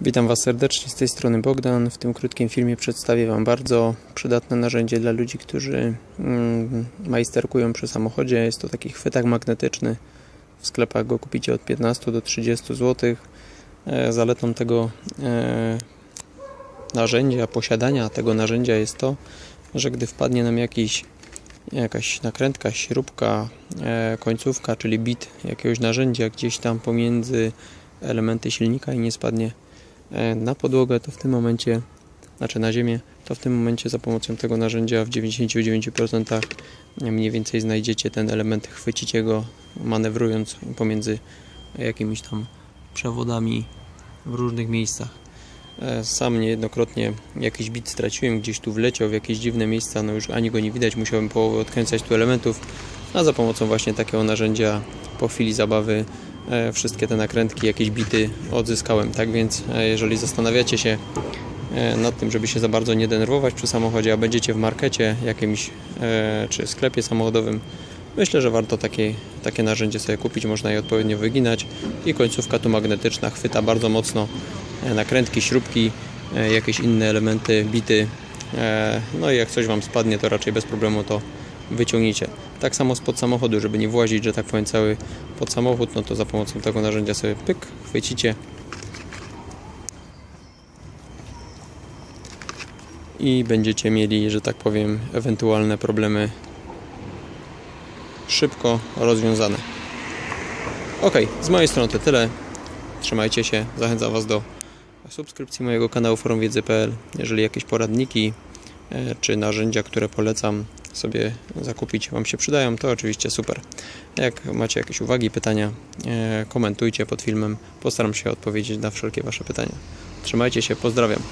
Witam Was serdecznie, z tej strony Bogdan. W tym krótkim filmie przedstawię Wam bardzo przydatne narzędzie dla ludzi, którzy mm, majsterkują przy samochodzie. Jest to taki chwytak magnetyczny. W sklepach go kupicie od 15 do 30 zł. E, Zaletą tego e, narzędzia, posiadania tego narzędzia jest to, że gdy wpadnie nam jakiś, jakaś nakrętka, śrubka, e, końcówka, czyli bit jakiegoś narzędzia gdzieś tam pomiędzy elementy silnika i nie spadnie na podłogę, to w tym momencie, znaczy na ziemię, to w tym momencie za pomocą tego narzędzia w 99% mniej więcej znajdziecie ten element, chwycicie go manewrując pomiędzy jakimiś tam przewodami w różnych miejscach. E, Sam niejednokrotnie jakiś bit straciłem, gdzieś tu wleciał w jakieś dziwne miejsca, no już ani go nie widać, musiałem połowę odkręcać tu elementów, a za pomocą właśnie takiego narzędzia po chwili zabawy e, wszystkie te nakrętki, jakieś bity odzyskałem. Tak więc e, jeżeli zastanawiacie się e, nad tym, żeby się za bardzo nie denerwować przy samochodzie, a będziecie w markecie jakimś e, czy sklepie samochodowym, myślę, że warto takie, takie narzędzie sobie kupić, można je odpowiednio wyginać i końcówka tu magnetyczna chwyta bardzo mocno e, nakrętki, śrubki, e, jakieś inne elementy, bity. E, No i jak coś Wam spadnie, to raczej bez problemu to wyciągniecie. Tak samo spod samochodu, żeby nie włazić, że tak powiem, cały pod samochód, no to za pomocą tego narzędzia sobie pyk, chwycicie i będziecie mieli, że tak powiem, ewentualne problemy szybko rozwiązane. Ok, z mojej strony to tyle. Trzymajcie się, zachęcam Was do subskrypcji mojego kanału forumwiedzy.pl. Jeżeli jakieś poradniki e, czy narzędzia, które polecam sobie zakupić Wam się przydają, to oczywiście super. Jak macie jakieś uwagi, pytania, e, komentujcie pod filmem. Postaram się odpowiedzieć na wszelkie Wasze pytania. Trzymajcie się, pozdrawiam.